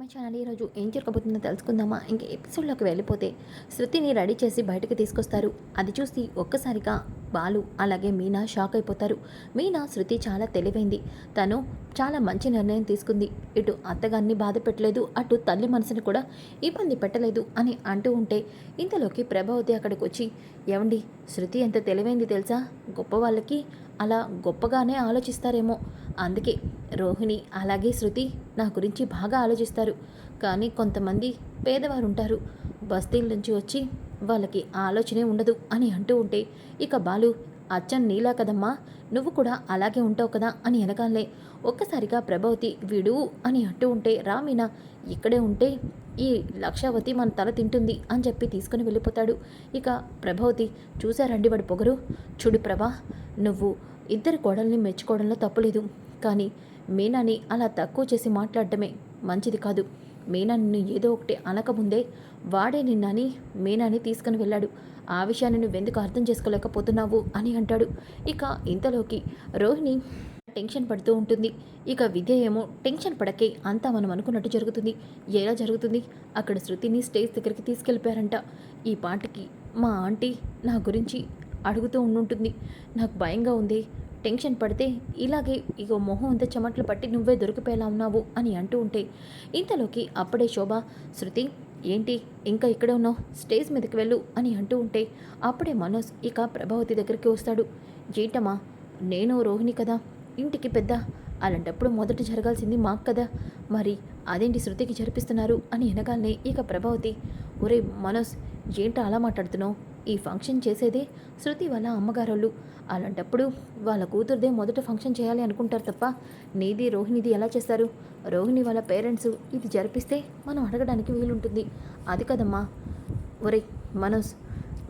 మా ఛానల్ ఈరోజు ఏం జరగబోతుందో తెలుసుకుందామా? ఇంకా ఎపిసోడ్లోకి వెళ్ళిపోతే శృతిని రెడీ చేసి బయటకు తీసుకొస్తారు. అది చూసి ఒక్కసారిగా బాలు అలాగే మీనా షాక్ అయిపోతారు. మీనా శృతి చాలా తెలివైంది. తను చాలా మంచి నిర్ణయం తీసుకుంది. ఇటు అత్తగారిని బాధ పెట్టలేదు అటు తల్లి మనసుని కూడా ఇబ్బంది పెట్టలేదు అని అంటూ ఉంటే ఇంతలోకి ప్రభావతి అక్కడికి వచ్చి ఏమండి శృతి ఎంత తెలివైంది తెలుసా? గొప్ప వాళ్ళకి అలా గొప్పగానే ఆలోచిస్తారేమో. అందుకే రోహిణి అలాగే శృతి నా గురించి బాగా ఆలోచిస్తారు. కానీ కొంతమంది పేదవారు ఉంటారు బస్తీల నుంచి వచ్చి వాళ్ళకి ఆలోచనే ఉండదు అని అంటూ ఉంటే ఇక బాలు అచ్చం నీలా కదమ్మా నువ్వు కూడా అలాగే ఉంటావు కదా అని వెనకాలే ఒక్కసారిగా ప్రభావతి విడు అని అంటూ ఉంటే రామీనా ఇక్కడే ఉంటే ఈ లక్షావతి మన తల తింటుంది అని చెప్పి తీసుకుని వెళ్ళిపోతాడు. ఇక ప్రభావతి చూసారండి వాడు పొగరు? చూడు ప్రభా నువ్వు ఇద్దరు కోడల్ని మెచ్చుకోవడంలో తప్పులేదు. కానీ మీనాని అలా తక్కువ చేసి మాట్లాడటమే మంచిది కాదు. మీనా నిన్ను ఏదో ఒకటి అనకముందే వాడే నిన్నని మీనాని తీసుకుని వెళ్ళాడు. ఆ విషయాన్ని నువ్వెందుకు అర్థం చేసుకోలేకపోతున్నావు అని అంటాడు. ఇక ఇంతలోకి రోహిణి టెన్షన్ పడుతూ ఉంటుంది. ఇక విద్య ఏమో టెన్షన్ పడకే అంతా మనం అనుకున్నట్టు జరుగుతుంది. ఎలా జరుగుతుంది? అక్కడ శృతిని స్టేజ్ దగ్గరికి తీసుకెళ్ళిపోయారంట. ఈ పాటకి మా ఆంటీ నా గురించి అడుగుతూ ఉండుంటుంది. నాకు భయంగా ఉంది. టెన్షన్ పడితే ఇలాగే ఇగో మొహం అంతా చెమట్లు పట్టి నువ్వే దొరికిపోయేలా ఉన్నావు అని అంటూ ఉంటే ఇంతలోకి అప్పుడే శోభ శృతి ఏంటి? ఇంకా ఇక్కడే ఉన్నావు? స్టేజ్ మీదకి వెళ్ళు అని అంటూ ఉంటే అప్పుడే మనోజ్ ఇక ప్రభావతి దగ్గరికి వస్తాడు. ఏంటమ్మా? నేను రోహిణి కదా? ఇంటికి పెద్ద అలాంటప్పుడు మొదట జరగాల్సింది మాకు కదా. మరి అదేంటి శృతికి జరిపిస్తున్నారు అని వెనకాలనే ఇక ప్రభావతి ఒరే మనోజ్ ఏంటో అలా మాట్లాడుతున్నావు? ఈ ఫంక్షన్ చేసేదే శృతి వాళ్ళ అమ్మగారోళ్ళు. అలాంటప్పుడు వాళ్ళ కూతురుదే మొదట ఫంక్షన్ చేయాలి అనుకుంటారు తప్ప నీది రోహిణిది ఎలా చేస్తారు? రోహిణి వాళ్ళ పేరెంట్స్ ఇది జరిపిస్తే మనం అడగడానికి వీలుంటుంది. అది కదమ్మా. ఒరే మనోజ్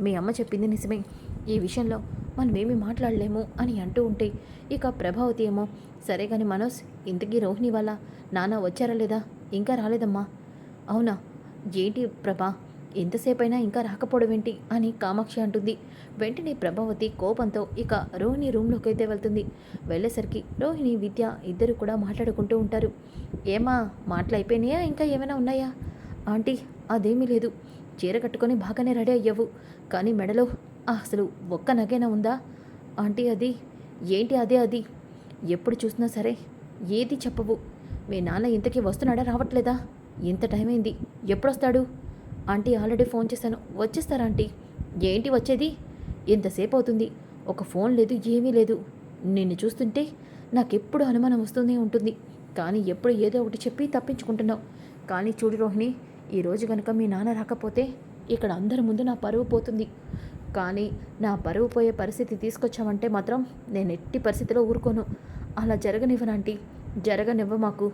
మీ అమ్మ చెప్పింది నిజమే. ఈ విషయంలో మనం ఏమీ మాట్లాడలేము అని అంటూ ఉంటే ఇక ప్రభావతి ఏమో సరే కానీ మనోజ్ ఇంతకీ రోహిణి వల్ల నాన్న వచ్చారా లేదా? ఇంకా రాలేదమ్మా. అవునా? ఏంటి ప్రభా? ఎంతసేపైనా ఇంకా రాకపోవడం ఏంటి? అని కామాక్షి అంటుంది. వెంటనే ప్రభావతి కోపంతో ఇక రోహిణి రూమ్లోకి అయితే వెళ్తుంది. వెళ్ళేసరికి రోహిణి విద్య ఇద్దరు కూడా మాట్లాడుకుంటూ ఉంటారు. ఏమా మాటలు అయిపోయినాయా? ఇంకా ఏమైనా ఉన్నాయా? ఆంటీ అదేమీ లేదు. చీర కట్టుకొని బాగానే రెడీ అయ్యావు. కానీ మెడలో అసలు ఒక్క నగైనా ఉందా? ఆంటీ అది ఏంటి అదే అది? ఎప్పుడు చూసినా సరే ఏది చెప్పవు. మీ నాన్న ఇంతకీ వస్తున్నాడా రావట్లేదా? ఇంత టైం అయింది ఎప్పుడొస్తాడు? ఆంటీ ఆల్రెడీ ఫోన్ చేశాను వచ్చేస్తారా ఆంటీ? ఏంటి వచ్చేది? ఎంతసేపు అవుతుంది ఒక ఫోన్ లేదు ఏమీ లేదు. నిన్ను చూస్తుంటే నాకెప్పుడు అనుమానం వస్తూనే ఉంటుంది. కానీ ఎప్పుడు ఏదో ఒకటి చెప్పి తప్పించుకుంటున్నావు. కానీ చూడు రోహిణి ఈరోజు కనుక మీ నాన్న రాకపోతే ఇక్కడ అందరి ముందు నా పరువు పోతుంది. కానీ నా పరువు పోయే పరిస్థితి తీసుకొచ్చామంటే మాత్రం నేను ఎట్టి పరిస్థితిలో ఊరుకోను. అలా జరగనివ్వనంటీ జరగనివ్వ మాకు.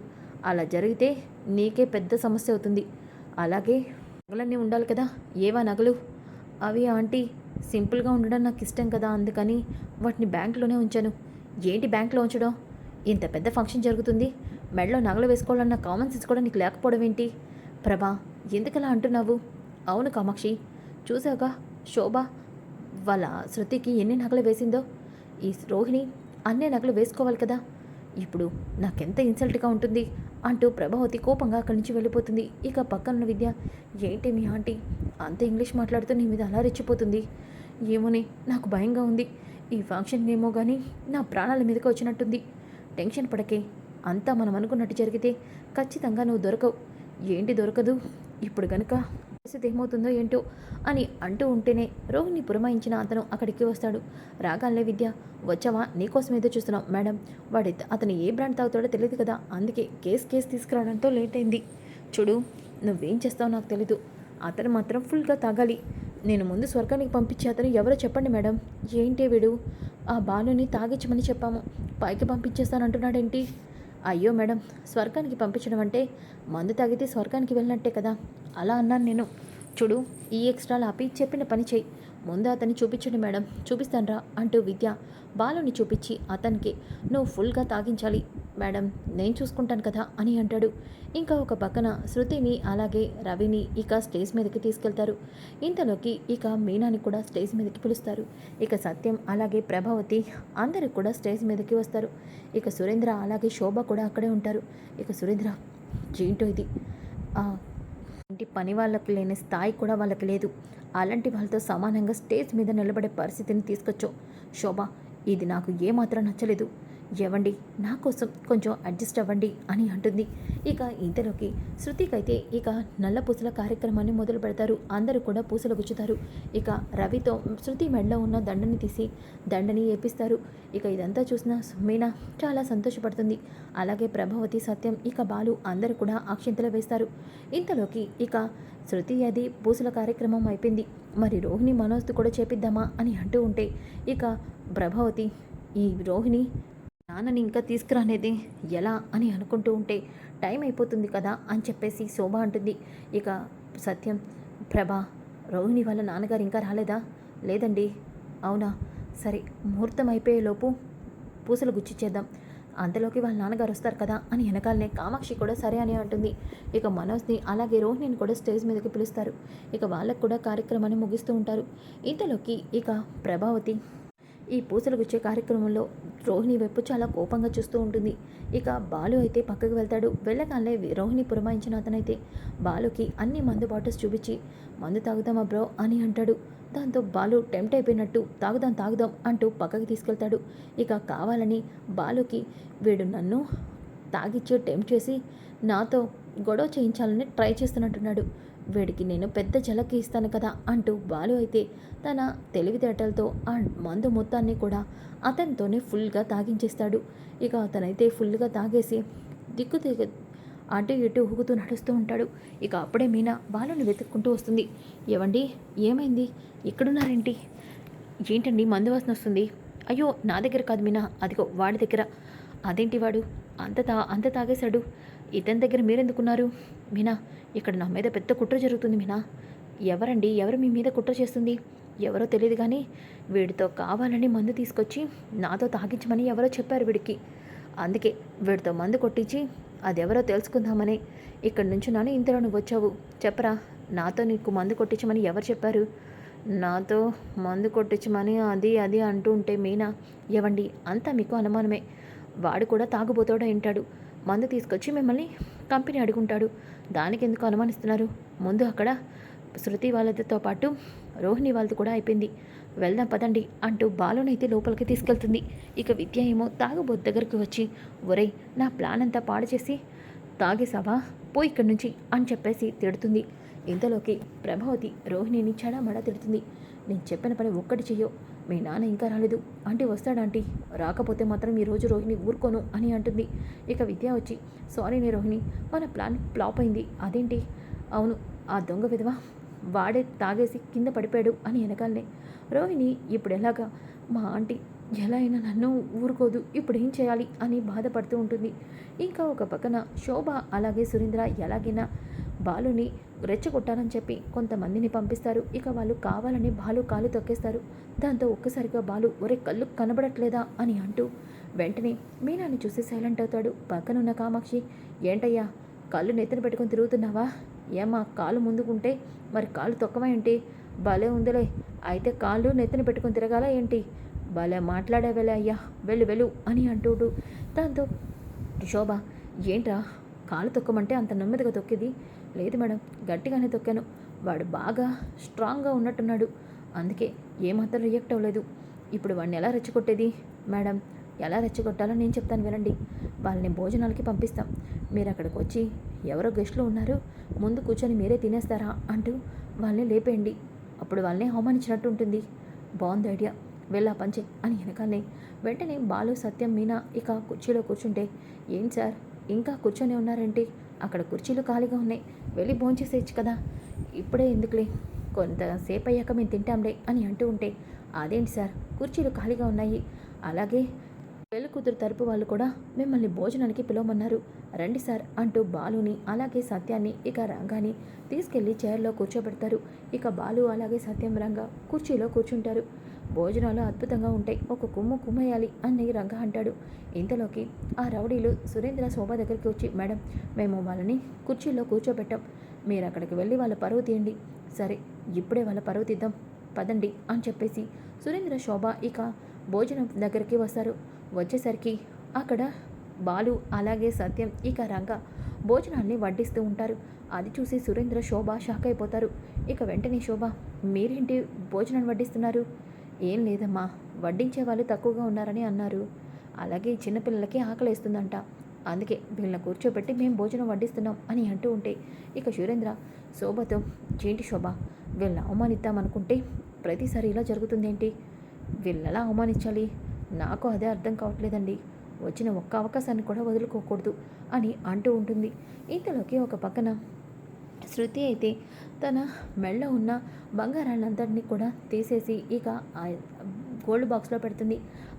అలా జరిగితే నీకే పెద్ద సమస్య అవుతుంది. అలాగే నగలన్నీ ఉండాలి కదా. ఏవా నగలు? అవి ఆంటీ సింపుల్గా ఉండడం నాకు ఇష్టం కదా అందుకని వాటిని బ్యాంకులోనే ఉంచాను. ఏంటి బ్యాంకులో ఉంచడం? ఇంత పెద్ద ఫంక్షన్ జరుగుతుంది. మెడలో నగలు వేసుకోవాలన్న కామన్ సెన్స్ కూడా నీకు లేకపోవడం ఏంటి? ప్రభా ఎందుకలా అంటున్నావు? అవును కామాక్షి. చూసావుగా శోభ వాళ్ళ శృతికి ఎన్ని నగలు వేసిందో? ఈ రోహిణి అన్నే నగలు వేసుకోవాలి కదా? ఇప్పుడు నాకెంత ఇన్సల్ట్గా ఉంటుంది? అంటూ ప్రభావతి కోపంగా అక్కడి నుంచి వెళ్ళిపోతుంది. ఇక పక్కనున్న విద్య ఏంటి మీ ఆంటీ? అంత ఇంగ్లీష్ మాట్లాడుతూ నీ మీద అలా రెచ్చిపోతుంది. ఏమోనే నాకు భయంగా ఉంది. ఈ ఫంక్షన్ ఏమో కానీ నా ప్రాణాల మీదకి వచ్చినట్టుంది. టెన్షన్ పడకే. అంతా మనం అనుకున్నట్టు జరిగితే ఖచ్చితంగా నువ్వు దొరకవు. ఏంటి దొరకదు? ఇప్పుడు గనుక పరిస్థితి ఏమవుతుందో ఏంటో అని అంటూ ఉంటేనే రోహిణి పురమాయించిన అతను అక్కడికి వస్తాడు. రాగాలే విద్య వచ్చావా? నీకోసం ఏదో చూస్తున్నాం మేడం. వాడి అతను ఏ బ్రాండ్ తాగుతాడో తెలియదు కదా. అందుకే కేసు కేసు తీసుకురావడంతో లేట్ అయింది. చూడు నువ్వేం చేస్తావో నాకు తెలీదు. అతను మాత్రం ఫుల్గా తాగాలి. నేను ముందు స్వర్గానికి పంపించే అతను ఎవరో చెప్పండి మేడం. ఏంటి వీడు? ఆ బాలుని తాగించమని చెప్పాము. పైకి పంపించేస్తానంటున్నాడేంటి? అయ్యో మేడం స్వర్గానికి పంపించడం అంటే మందు తాగితే స్వర్గానికి వెళ్ళినట్టే కదా. అలా అన్నాను నేను. చూడు ఈ ఎక్స్ట్రా ఆపి చెప్పిన పని చేయి. ముందు అతన్ని చూపించండి మేడం. చూపిస్తానరా అంటూ విద్య బాలుని చూపించి అతనికి నువ్వు ఫుల్గా తాగించాలి మేడం. నేను చూసుకుంటాను కదా అని అంటాడు. ఇంకా ఒక పక్కన శృతిని అలాగే రవిని ఇక స్టేజ్ మీదకి తీసుకెళ్తారు. ఇంతలోకి ఇక మీనాని కూడా స్టేజ్ మీదకి పిలుస్తారు. ఇక సత్యం అలాగే ప్రభావతి అందరూ కూడా స్టేజ్ మీదకి వస్తారు. ఇక సురేంద్ర అలాగే శోభ కూడా అక్కడే ఉంటారు. ఇక సురేంద్ర ఏంటో ఇది? ఇంటి పని వాళ్ళకి లేని స్థాయి కూడా వాళ్ళకి లేదు. అలాంటి వాళ్ళతో సమానంగా స్టేజ్ మీద నిలబడే పరిస్థితిని తీసుకొచ్చావు. శోభ ఇది నాకు ఏమాత్రం నచ్చలేదు. ఎవండి నా కోసం కొంచెం అడ్జస్ట్ అవ్వండి అని అంటుంది. ఇక ఇంతలోకి శృతికైతే ఇక నల్ల పూసల కార్యక్రమాన్ని మొదలు పెడతారు. అందరూ కూడా పూసలు గుచ్చుతారు. ఇక రవితో శృతి మెడలో ఉన్న దండని తీసి దండని ఏపిస్తారు. ఇక ఇదంతా చూసిన మీనా చాలా సంతోషపడుతుంది. అలాగే ప్రభావతి సత్యం ఇక బాలు అందరూ కూడా అక్షింతలు వేస్తారు. ఇంతలోకి ఇక శృతి అది పూసల కార్యక్రమం అయిపోయింది. మరి రోహిణి మనోజ్తో కూడా చేపిద్దామా అని అంటూ ఉంటే ఇక ప్రభావతి ఈ రోహిణి నాన్నని ఇంకా తీసుకురానేది ఎలా అని అనుకుంటూ ఉంటే టైం అయిపోతుంది కదా అని చెప్పేసి శోభ అంటుంది. ఇక సత్యం ప్రభా రోహిణి వాళ్ళ నాన్నగారు ఇంకా రాలేదా? లేదండి. అవునా? సరే ముహూర్తం అయిపోయేలోపు పూసలు గుచ్చిచ్చేద్దాం అంతలోకి వాళ్ళ నాన్నగారు వస్తారు కదా అని వెనకాలనే కామాక్షి కూడా సరే అని అంటుంది. ఇక మనోజ్ని అలాగే రోహిణిని కూడా స్టేజ్ మీదకి పిలుస్తారు. ఇక వాళ్ళకు కూడా కార్యక్రమాన్ని ముగిస్తూ ఉంటారు. ఇంతలోకి ఇక ప్రభావతి ఈ పూసలు గుచ్చే కార్యక్రమంలో రోహిణి వైపు చాలా కోపంగా చూస్తూ ఉంటుంది. ఇక బాలు అయితే పక్కకు వెళ్తాడు. వెళ్ళగానే రోహిణి పురమాయించిన అతనైతే బాలుకి అన్ని మందు బాటిల్స్ చూపించి మందు తాగుదామా బ్రో అని అంటాడు. దాంతో బాలు టెంప్ట్ అయిపోయినట్టు తాగుదాం తాగుదాం అంటూ పక్కకి తీసుకెళ్తాడు. ఇక కావాలని బాలుకి వీడు నన్ను తాగిచ్చి టెంప్ట్ చేసి నాతో గొడవ చేయించాలని ట్రై చేస్తున్నట్టున్నాడు. వీడికి నేను పెద్ద జలకి ఇస్తాను కదా అంటూ బాలు అయితే తన తెలివితేటలతో ఆ మందు మొత్తాన్ని కూడా అతనితోనే ఫుల్గా తాగించేస్తాడు. ఇక అతనైతే ఫుల్గా తాగేసి దిక్కు దిగు అటు ఇటు ఊగుతూ నడుస్తూ ఉంటాడు. ఇక అప్పుడే మీనా బాలుని వెతుక్కుంటూ వస్తుంది. ఏవండి? ఏమైంది? ఇక్కడున్నారేంటి? ఏంటండి? మందు వాసన వస్తుంది. అయ్యో! నా దగ్గర కాదు మీనా. అదిగో వాడి దగ్గర. అదేంటి వాడు? అంత తా అంత తాగేశాడు. ఇతని దగ్గర మీరెందుకున్నారు? మీనా ఇక్కడ నా మీద పెద్ద కుట్ర జరుగుతుంది మీనా. ఎవరండి? ఎవరు మీ మీద కుట్ర చేస్తుంది? ఎవరో తెలియదు కానీ వీడితో కావాలని మందు తీసుకొచ్చి నాతో తాగించమని ఎవరో చెప్పారు వీడికి. అందుకే వీడితో మందు కొట్టించి అదెవరో తెలుసుకుందామని ఇక్కడి నుంచి నాను ఇంతలో నువ్వు వచ్చావు. చెప్పరా నాతో నీకు మందు కొట్టించమని ఎవరు చెప్పారు? నాతో మందు కొట్టించమని అది అది అంటూ ఉంటే మీనా ఎవండి అంతా మీకు అనుమానమే. వాడు కూడా తాగుబోతాడు వింటాడు మందు తీసుకొచ్చి మిమ్మల్ని కంపెనీ అడుగుంటాడు. దానికి ఎందుకు అనుమానిస్తున్నారు? ముందు అక్కడ శృతి వాళ్ళతో పాటు రోహిణి వాళ్ళది కూడా అయిపోయింది. వెళ్దాం పదండి అంటూ బాలునైతే లోపలికి తీసుకెళ్తుంది. ఇక విద్య ఏమో తాగుబోతు దగ్గరికి వచ్చి ఒరేయ్ నా ప్లాన్ అంతా పాడు చేసి తాగేసావా పో ఇక్కడి నుంచి అని చెప్పేసి తిడుతుంది. ఇంతలోకి ప్రభావతి రోహిణిని చడామడా తిడుతుంది. నేను చెప్పిన పని ఒక్కటి చెయ్యో. మీ నాన్న ఇంకా రాలేదు. ఆంటీ వస్తాడాంటీ రాకపోతే మాత్రం ఈరోజు రోహిణి ఊరుకోను అని అంటుంది. ఇక విద్య వచ్చి సారీనే రోహిణి మన ప్లాన్ ఫ్లాప్ అయింది. అదేంటి? అవును ఆ దొంగ విధవ? వాడే తాగేసి కింద పడిపోయాడు అని వెనకాలనే రోహిణి ఇప్పుడు ఎలాగా? మా ఆంటీ ఎలా అయినా నన్ను ఊరుకోదు. ఇప్పుడు ఏం చేయాలి? అని బాధపడుతూ ఉంటుంది. ఇంకా ఒక పక్కన శోభ అలాగే సురేంద్ర ఎలాగైనా బాలుని రెచ్చగొట్టాలని చెప్పి కొంతమందిని పంపిస్తారు. ఇక వాళ్ళు కావాలని బాలు కాలు తొక్కేస్తారు. దాంతో ఒక్కసారిగా బాలు ఒరే కళ్ళు కనబడట్లేదా? అని అంటూ వెంటనే మీనాని చూసి సైలెంట్ అవుతాడు. పక్కనున్న కామాక్షి ఏంటయ్యా కళ్ళు నెత్తిన పెట్టుకొని తిరుగుతున్నావా? ఏమా కాలు ముందుకుంటే మరి కాలు తొక్కమై ఏంటి? భలే ఉందిలే. అయితే కాళ్ళు నెత్తిన పెట్టుకొని తిరగాల ఏంటి? భలే మాట్లాడేవేలే అయ్యా వెళ్ళు వెళ్ళు అని అంటుడు. దాంతో శోభ ఏంట్రా కాలు తొక్కమంటే అంత నెమ్మదిగా తొక్కేది? లేదు మేడం గట్టిగానే తొక్కాను. వాడు బాగా స్ట్రాంగ్గా ఉన్నట్టున్నాడు. అందుకే ఏమాత్రం రియాక్ట్ అవ్వలేదు. ఇప్పుడు వాడిని ఎలా రెచ్చగొట్టేది? మేడం ఎలా రెచ్చగొట్టాలో నేను చెప్తాను వినండి. వాళ్ళని భోజనాలకి పంపిస్తాం. మీరు అక్కడికి వచ్చి ఎవరో గెస్టులు ఉన్నారు ముందు కూర్చొని మీరే తినేస్తారా అంటూ వాళ్ళని లేపేయండి. అప్పుడు వాళ్ళని అవమానించినట్టు ఉంటుంది. బాగుంది ఐడియా. వెళ్ళా పంచే అని వెనకాలనే. వెంటనే బాలు సత్యం మీనా ఇక కుర్చీలో కూర్చుంటే ఏం సార్? ఇంకా కూర్చొని ఉన్నారేంటి? అక్కడ కుర్చీలు ఖాళీగా ఉన్నాయి. వెళ్ళి భోంచేసేయచ్చు కదా. ఇప్పుడే ఎందుకులే? కొంతసేపు అయ్యాక మేము తింటాంలే అని అంటూ ఉంటే అదేంటి సార్? కుర్చీలు ఖాళీగా ఉన్నాయి. అలాగే పెళ్ళి కూతురు తరపు వాళ్ళు కూడా మిమ్మల్ని భోజనానికి పిలవమన్నారు. రండి సార్ అంటూ బాలుని అలాగే సత్యాన్ని ఇక రంగాని తీసుకెళ్ళి చైర్లో కూర్చోబెడతారు. ఇక బాలు అలాగే సత్యం రంగా కుర్చీలో కూర్చుంటారు. భోజనాలు అద్భుతంగా ఉంటాయి. ఒక కుమ్ము కుమ్మేయాలి అని రంగ అంటాడు. ఇంతలోకి ఆ రౌడీలు సురేంద్ర శోభ దగ్గరికి వచ్చి మేడం మేము వాళ్ళని కుర్చీలో కూర్చోబెట్టాం. మీరు అక్కడికి వెళ్ళి వాళ్ళ పరువు తీయండి. సరే ఇప్పుడే వాళ్ళ పరువు తీద్దాం. పదండి అని చెప్పేసి సురేంద్ర శోభ ఇక భోజనం దగ్గరికి వస్తారు. వచ్చేసరికి అక్కడ బాలు అలాగే సత్యం ఇక రంగ భోజనాన్ని వడ్డిస్తూ ఉంటారు. అది చూసి సురేంద్ర శోభ షాక్ అయిపోతారు. ఇక వెంటనే శోభ మీరేంటి భోజనం వడ్డిస్తున్నారు? ఏం లేదమ్మా వడ్డించే వాళ్ళు తక్కువగా ఉన్నారని అన్నారు. అలాగే చిన్నపిల్లలకి ఆకలేస్తుందంట. అందుకే వీళ్ళని కూర్చోబెట్టి మేము భోజనం వడ్డిస్తున్నాం అని అంటూ ఉంటే ఇక సురేంద్ర శోభతో చేంటి శోభ వీళ్ళని అవమానిద్దామనుకుంటే ప్రతిసారి ఇలా జరుగుతుందేంటి? వీళ్ళలా అవమానించాలి? నాకు అదే అర్థం కావట్లేదండి. వచ్చిన ఒక్క అవకాశాన్ని కూడా వదులుకోకూడదు అని అంటూ ఉంటుంది. ఇంతలోకి ఒక పక్కన శృతి అయితే తన మెళ్ళ ఉన్న బంగారాలందరినీ కూడా తీసేసి ఇక గోల్డ్ బాక్స్లో పెడుతుంది.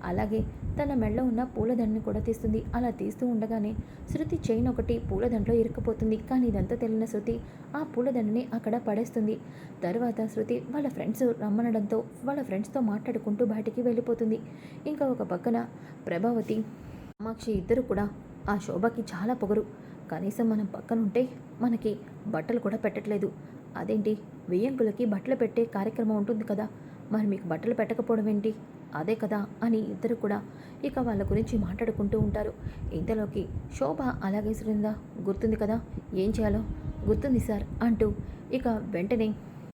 అలాగే తన మెళ్ళ ఉన్న పూలదండని కూడా తీస్తుంది. అలా తీస్తూ ఉండగానే శృతి చైన్ ఒకటి పూలదండలో ఇరుక్కుపోతుంది. కానీ ఇదంతా తెలియని శృతి ఆ పూలదండని అక్కడ పడేస్తుంది. తర్వాత శృతి వాళ్ళ ఫ్రెండ్స్ రమ్మనడంతో వాళ్ళ ఫ్రెండ్స్తో మాట్లాడుకుంటూ బయటికి వెళ్ళిపోతుంది. ఇంకా ఒక పక్కన ప్రభావతి కామాక్షి ఇద్దరు కూడా ఆ శోభకి చాలా పొగరు. కనీసం మనం పక్కన ఉంటే మనకి బట్టలు కూడా పెట్టట్లేదు. అదేంటి? వెయ్యంకులకి బట్టలు పెట్టే కార్యక్రమం ఉంటుంది కదా. మరి మీకు బట్టలు పెట్టకపోవడం ఏంటి? అదే కదా అని ఇద్దరు కూడా ఇక వాళ్ళ గురించి మాట్లాడుకుంటూ ఉంటారు. ఇంతలోకి శోభ అలాగే సురేంద్ర గుర్తుంది కదా? ఏం చేయాలో? గుర్తుంది సార్ అంటూ ఇక వెంటనే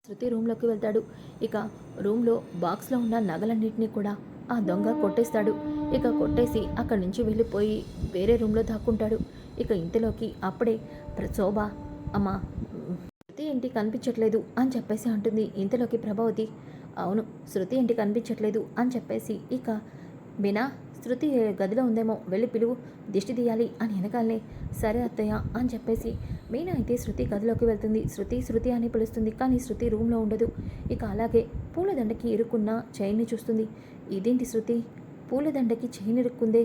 శృతి రూమ్లోకి వెళ్తాడు. ఇక రూమ్లో బాక్స్లో ఉన్న నగలన్నింటినీ కూడా ఆ దొంగ కొట్టేస్తాడు. ఇక కొట్టేసి అక్కడి నుంచి వెళ్ళిపోయి వేరే రూమ్లో దాక్కుంటాడు. ఇక ఇంతలోకి అప్పుడే ప్రశోభ అమ్మ శృతి ఇంటి కనిపించట్లేదు అని చెప్పేసి అంటుంది. ఇంతలోకి ప్రభావతి అవును శృతి ఇంటి కనిపించట్లేదు అని చెప్పేసి ఇక బినా శృతి గదిలో ఉందేమో వెళ్ళి పిలువు దిష్టి తీయాలి అని వెనకాలనే సరే అత్తయ్య అని చెప్పేసి మీనా అయితే శృతి గదిలోకి వెళ్తుంది. శృతి శృతి అని పిలుస్తుంది కానీ శృతి రూమ్లో ఉండదు. ఇక అలాగే పూలదండకి ఇరుక్కున్న చైన్ని చూస్తుంది. ఇదేంటి శృతి? పూలదండకి చైన్ ఇరుక్కుందే?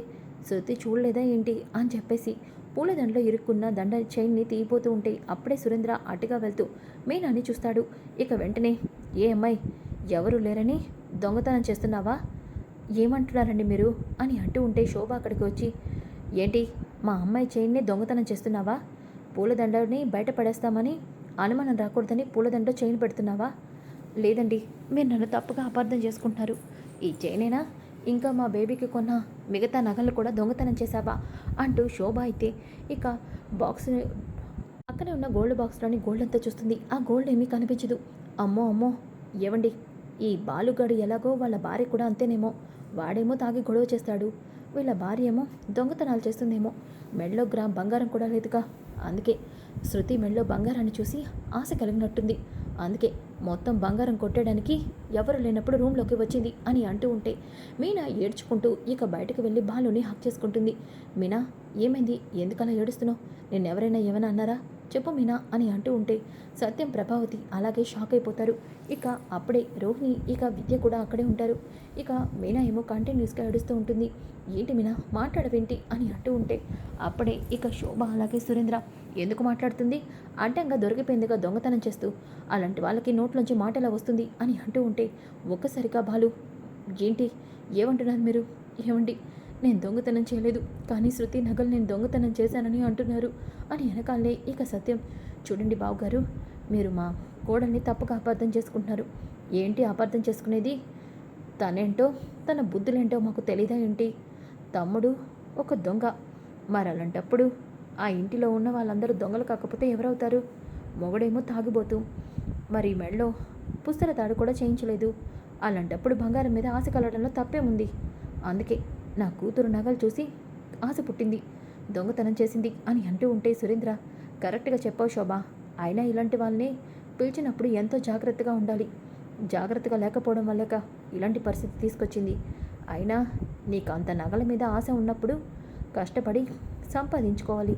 శృతి చూడలేదా ఏంటి? అని చెప్పేసి పూలదండలో ఇరుక్కున్న దండ చైన్ని తీయిపోతూ ఉంటే అప్పుడే సురేంద్ర అటుగా వెళ్తూ మీనాని చూస్తాడు. ఇక వెంటనే ఏ అమ్మాయి ఎవరు లేరని దొంగతనం చేస్తున్నావా? ఏమంటున్నారండి మీరు? అని అంటూ ఉంటే శోభ అక్కడికి వచ్చి ఏంటి మా అమ్మాయి చైన్ని దొంగతనం చేస్తున్నావా? పూలదండని బయట పడేస్తామని అనుమానం రాకూడదని పూలదండ చైన్ పెడుతున్నావా? లేదండి మీరు నన్ను తప్పుగా అపార్థం చేసుకుంటున్నారు. ఈ చైనేనా ఇంకా మా బేబీకి కొన్న మిగతా నగలు కూడా దొంగతనం చేశావా? అంటూ శోభ అయితే ఇక బాక్స్ పక్కనే ఉన్న గోల్డ్ బాక్స్లోని గోల్డ్ అంతా చూస్తుంది. ఆ గోల్డ్ ఏమీ కనిపించదు. అమ్మో అమ్మో! ఏవండి? ఈ బాలుగాడు ఎలాగో వాళ్ళ భార్య కూడా అంతేనేమో. వాడేమో తాగి గొడవ చేస్తాడు. వీళ్ళ భార్య ఏమో దొంగతనాలు చేస్తుందేమో. మెడలో గ్రామ్ బంగారం కూడా లేదుగా. అందుకే శృతి మెడలో బంగారాన్ని చూసి ఆశ కలిగినట్టుంది. అందుకే మొత్తం బంగారం కొట్టడానికి ఎవరు లేనప్పుడు రూమ్లోకి వచ్చింది అని అంటూ ఉంటే మీనా ఏడ్చుకుంటూ ఇక బయటకు వెళ్ళి బాలుని హక్ చేసుకుంటుంది. మీనా ఏమైంది? ఎందుకలా ఏడుస్తున్నావు? నేను ఎవరైనా ఏమైనా అన్నారా? చెప్పు మీనా అని అంటూ ఉంటే సత్యం ప్రభావతి అలాగే షాక్ అయిపోతారు. ఇక అప్పుడే రోహిణి ఇక విద్య కూడా అక్కడే ఉంటారు. ఇక మీనా ఏమో కంటిన్యూస్గా ఏడుస్తూ ఉంటుంది. ఏంటి మీనా? మాట్లాడవేంటి? అని అంటూ ఉంటే అప్పుడే ఇక శోభ అలాగే సురేంద్ర ఎందుకు మాట్లాడుతుంది? అడ్డంగా దొరికిపోయిందిగా దొంగతనం చేస్తూ. అలాంటి వాళ్ళకి నోట్లోంచి మాట ఎలా వస్తుంది అని అంటూ ఉంటే ఒక్కసారిగా బాలు ఏంటి? ఏమంటున్నారు మీరు? ఏమండి? నేను దొంగతనం చేయలేదు. కానీ శృతి నగలు నేను దొంగతనం చేశానని అంటున్నారు అని వెనకాలే ఇక సత్యం. చూడండి బావగారు మీరు మా కోడల్ని తప్పుగా అపార్థం చేసుకుంటున్నారు. ఏంటి అపార్థం చేసుకునేది? తనేంటో తన బుద్ధులేంటో మాకు తెలీదా ఏంటి? తమ్ముడు ఒక దొంగ. మరి అలాంటప్పుడు ఆ ఇంటిలో ఉన్న వాళ్ళందరూ దొంగలు కాకపోతే ఎవరవుతారు? మొగడేమో తాగిపోతూ మరి మెడలో పుస్తల తాడు కూడా చేయించలేదు. అలాంటప్పుడు బంగారం మీద ఆశ కలవడంలో తప్పే ఉంది అందుకే నా కూతురు నగలు చూసి ఆశ పుట్టింది. దొంగతనం చేసింది అని అంటూ ఉంటే సురేంద్ర కరెక్ట్గా చెప్పావు శోభ. అయినా ఇలాంటి వాళ్ళని పిలిచినప్పుడు ఎంతో జాగ్రత్తగా ఉండాలి. జాగ్రత్తగా లేకపోవడం వల్లక ఇలాంటి పరిస్థితి తీసుకొచ్చింది. అయినా నీకు అంత నగల మీద ఆశ ఉన్నప్పుడు కష్టపడి సంపాదించుకోవాలి.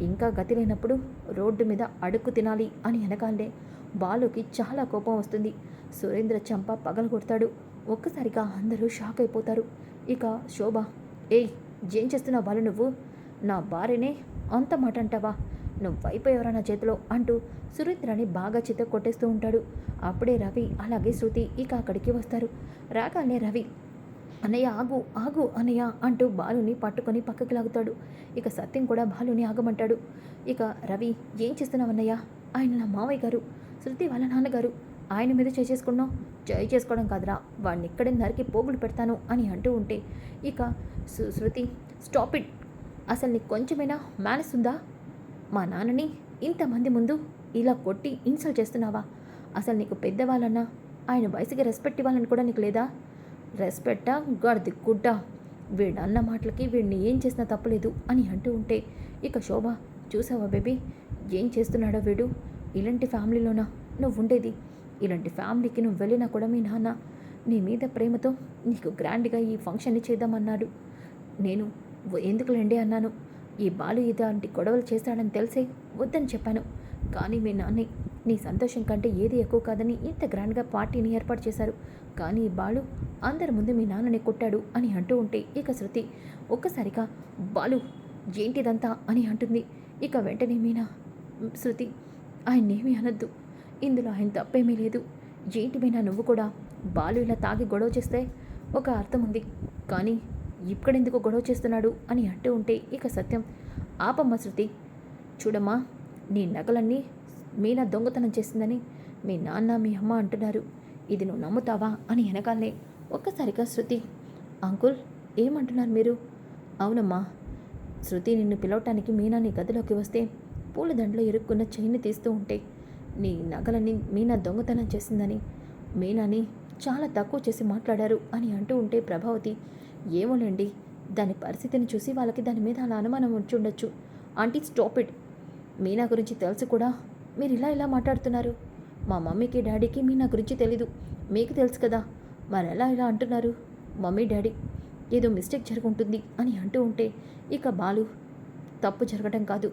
ఇంకా గతి లేనప్పుడు రోడ్డు మీద అడుక్కు తినాలి అని వెనకాలే బాలుకి చాలా కోపం వస్తుంది. సురేంద్ర చంప పగల కొడతాడు. ఒక్కసారిగా అందరూ షాక్ అయిపోతారు. ఇక శోభ ఏయ్ ఏం చేస్తున్నావు బాలు నువ్వు? నా భార్యనే అంత మాట అంటావా? నువ్వు అయిపోయావరా నా చేతిలో అంటూ సురేంద్రని బాగా చిత్త కొట్టేస్తూ ఉంటాడు. అప్పుడే రవి అలాగే శృతి ఇక అక్కడికి వస్తారు. రాగానే రవి అన్నయ్య ఆగు ఆగు అన్నయ్య అంటూ బాలుని పట్టుకొని పక్కకి లాగుతాడు. ఇక సత్యం కూడా బాలుని ఆగమంటాడు. ఇక రవి ఏం చేస్తున్నావన్నయ్య ఆయన నా మావయ్య గారు శృతి వాళ్ళ నాన్నగారు. ఆయన మీద చేసుకున్నావు? చేయి చేసుకోవడం కాదురా. వాడిని ఇక్కడే నరికి పోగులు పెడతాను అని అంటూ ఉంటే ఇక శృతి స్టాప్ ఇట్. అసలు నీకు కొంచెమైనా మేనస్ ఉందా? మా నాన్నని ఇంతమంది ముందు ఇలా కొట్టి ఇన్సల్ట్ చేస్తున్నావా? అసలు నీకు పెద్దవాళ్ళన్నా ఆయన వయసుకి రెస్పెక్ట్ ఇవ్వాలని కూడా నీకు లేదా? రెస్పెక్టా గడిది గుడ్డ వీడు అన్న మాటలకి వీడిని ఏం చేసినా తప్పలేదు అని అంటూ ఉంటే ఇక శోభ చూసావా బేబీ? ఏం చేస్తున్నాడో వీడు? ఇలాంటి ఫ్యామిలీలోనా? నువ్వు ఉండేది ఇలాంటి ఫ్యామిలీకి నువ్వు వెళ్ళినా కూడా మీ నాన్న నీ మీద ప్రేమతో నీకు గ్రాండ్గా ఈ ఫంక్షన్ని చేద్దామన్నాడు. నేను ఎందుకు ఎందుకులేండి అన్నాను. ఈ బాలు ఇలాంటి గొడవలు చేస్తాడని తెలిసే వద్దని చెప్పాను. కానీ మీ నాన్న నీ సంతోషం కంటే ఏది ఎక్కువ కాదని ఇంత గ్రాండ్గా పార్టీని ఏర్పాటు చేశారు. కానీ బాలు అందరి ముందు మీ నాన్నని కొట్టాడు అని అంటూ ఉంటే ఇక శృతి ఒక్కసారిగా బాలు ఏంటిదంతా? అని అంటుంది. ఇక వెంటనే మీనా శృతి ఆయన్నేమీ అనొద్దు. ఇందులో ఆయన తప్పేమీ లేదు. ఏంటి మీనా నువ్వు కూడా? బాలు ఇలా తాగి గొడవ చేస్తే ఒక అర్థం ఉంది కానీ ఇక్కడెందుకు గొడవ చేస్తున్నాడు? అని అంటూ ఉంటే ఇక సత్యం ఆపమ్మ శృతి. చూడమ్మా నీ నగలన్నీ మీనా దొంగతనం చేసిందని మీ నాన్న మీ అమ్మ అంటున్నారు. ఇది నువ్వు నమ్ముతావా అని వెనకాలనే ఒక్కసారిగా శృతి అంకుల్ ఏమంటున్నారు మీరు? అవునమ్మా శృతి నిన్ను పిలవటానికి మీనా నీ గదిలోకి వస్తే పూలదండలో ఇరుక్కున్న చైన్ని తీస్తూ ఉంటే నీ నగలని మీనా దొంగతనం చేసిందని మీనాని చాలా తక్కువ చేసి మాట్లాడారు అని అంటూ ఉంటే ప్రభావతి ఏమోనండి దాని పరిస్థితిని చూసి వాళ్ళకి దాని మీద అలా అనుమానం వచ్చి ఉండొచ్చు. Aunty stop it. మీనా గురించి తెలిసి కూడా మీరు ఇలా ఇలా మాట్లాడుతున్నారు. మా మమ్మీకి డాడీకి మీ నా గురించి తెలీదు. మీకు తెలుసు కదా. మరి ఎలా ఇలా అంటున్నారు? మమ్మీ డాడీ ఏదో మిస్టేక్ జరుగుంటుంది అని అంటూ ఉంటే ఇక బాలు తప్పు జరగడం కాదు.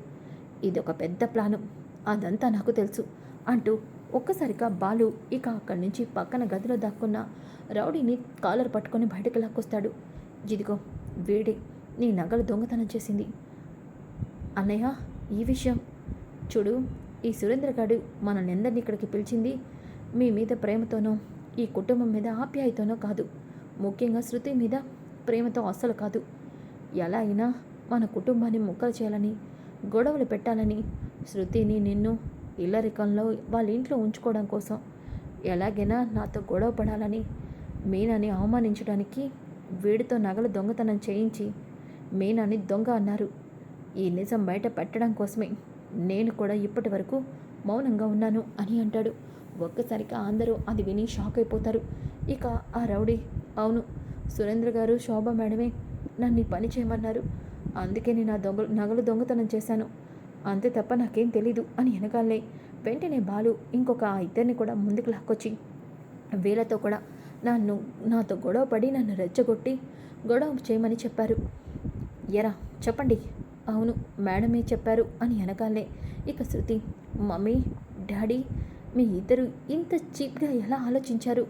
ఇది ఒక పెద్ద ప్లాను అదంతా నాకు తెలుసు అంటూ ఒక్కసారిగా బాలు ఇక అక్కడి నుంచి పక్కన గదిలో దాక్కున్న రౌడీని కాలర్ పట్టుకొని బయటకు లాక్కొస్తాడు. ఇదిగో వీడే నీ నగలు దొంగతనం చేసింది. అన్నయ్య ఈ విషయం చూడు. ఈ సురేంద్ర గాడు మనల్ని అందరినీ ఇక్కడికి పిలిచింది మీ మీద ప్రేమతోనో ఈ కుటుంబం మీద ఆప్యాయతోనో కాదు. ముఖ్యంగా శృతి మీద ప్రేమతో అస్సలు కాదు. ఎలా అయినా మన కుటుంబాన్ని ముక్కలు చేయాలని గొడవలు పెట్టాలని శృతిని నిన్ను ఇల్లరికంలో వాళ్ళ ఇంట్లో ఉంచుకోవడం కోసం ఎలాగైనా నాతో గొడవ పడాలని మీనాని అవమానించడానికి వీడితో నగలు దొంగతనం చేయించి మీనాని దొంగ అన్నారు. ఈ నిజం బయట పెట్టడం కోసమే నేను కూడా ఇప్పటి వరకు మౌనంగా ఉన్నాను అని అంటాడు. ఒక్కసారిగా అందరూ అది విని షాక్ అయిపోతారు. ఇక ఆ రౌడీ అవును సురేంద్ర గారు శోభ మేడమే నన్ను పని చేయమన్నారు. అందుకే నేను ఆ దొంగ నగలు దొంగతనం చేశాను. అంతే తప్ప నాకేం తెలీదు అని వెనకాలే వెంటనే బాలు ఇంకొక ఆ ఇద్దరిని కూడా ముందుకు లాక్కొచ్చి వీళ్ళతో కూడా నన్ను నాతో గొడవ పడి నన్ను రెచ్చగొట్టి గొడవ చేయమని చెప్పారు. ఎరా చెప్పండి. అవును మేడమే చెప్పారు అని అనగానే ఇక శృతి మమ్మీ డాడీ మీ ఇద్దరు ఇంత చీప్గా ఎలా ఆలోచించారు?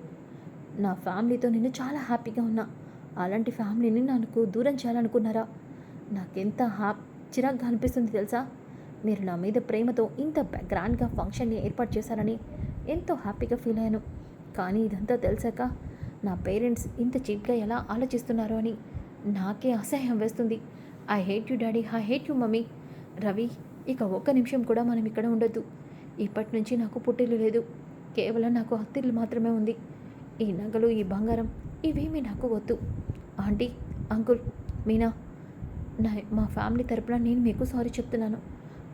నా ఫ్యామిలీతో నేను చాలా హ్యాపీగా ఉన్నా. అలాంటి ఫ్యామిలీని నాకు దూరం చేయాలనుకున్నారా? నాకెంత హ్యా చిరాగ్గా అనిపిస్తుంది తెలుసా? మీరు నా మీద ప్రేమతో ఇంత గ్రాండ్గా ఫంక్షన్ని ఏర్పాటు చేశారని ఎంతో హ్యాపీగా ఫీల్ అయ్యాను. కానీ ఇదంతా తెలిసాక నా పేరెంట్స్ ఇంత చీప్గా ఎలా ఆలోచిస్తున్నారో అని నాకే అసహ్యం వేస్తుంది. I hate you daddy I hate you mummy Ravi ఇక ఒక్క నిమిషం కూడా మనం ఇక్కడ ఉండొద్దు. ఇప్పటి నుంచి నాకు పుట్టిల్లు లేదు. కేవలం నాకు అత్తిల్లు మాత్రమే ఉంది. ఈ నగలు ఈ బంగారం ఇవేమీ నాకు వద్దు. ఆంటీ అంకుల్ మీనా నా మా ఫ్యామిలీ తరపున నేను మీకు సారీ చెప్తున్నాను.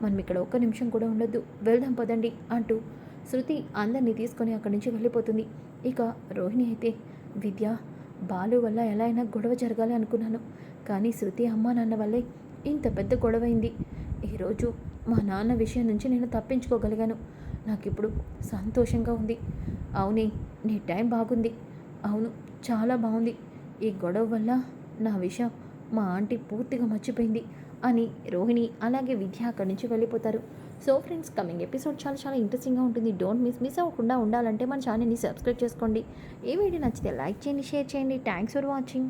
మనం ఇక్కడ ఒక్క నిమిషం కూడా ఉండొద్దు. వెళ్దాం పదండి అంటూ శృతి అందరినీ తీసుకొని అక్కడి నుంచి వెళ్ళిపోతుంది. ఇక రోహిణి అయితే విద్య బాలు వల్ల ఎలా అయినా గొడవ జరగాలి అనుకున్నాను. కానీ శృతి అమ్మ నాన్న వల్లే ఇంత పెద్ద గొడవైంది. ఈరోజు మా నాన్న విషయం నుంచి నేను తప్పించుకోగలిగాను. నాకు ఇప్పుడు సంతోషంగా ఉంది. అవునే నీ టైం బాగుంది. అవును చాలా బాగుంది. ఈ గొడవ వల్ల నా విషయం మా ఆంటీ పూర్తిగా మర్చిపోయింది అని రోహిణి అలాగే విద్య అక్కడి నుంచి వెళ్ళిపోతారు. సో ఫ్రెండ్స్ కమింగ్ ఎపిసోడ్ చాలా చాలా ఇంట్రెస్టింగ్గా ఉంటుంది. డోంట్ మిస్ మిస్ అవ్వకుండా ఉండాలంటే మన ఛానల్ని సబ్స్క్రైబ్ చేసుకోండి. ఈ వీడియో నచ్చితే లైక్ చేయండి షేర్ చేయండి. Thanks for watching.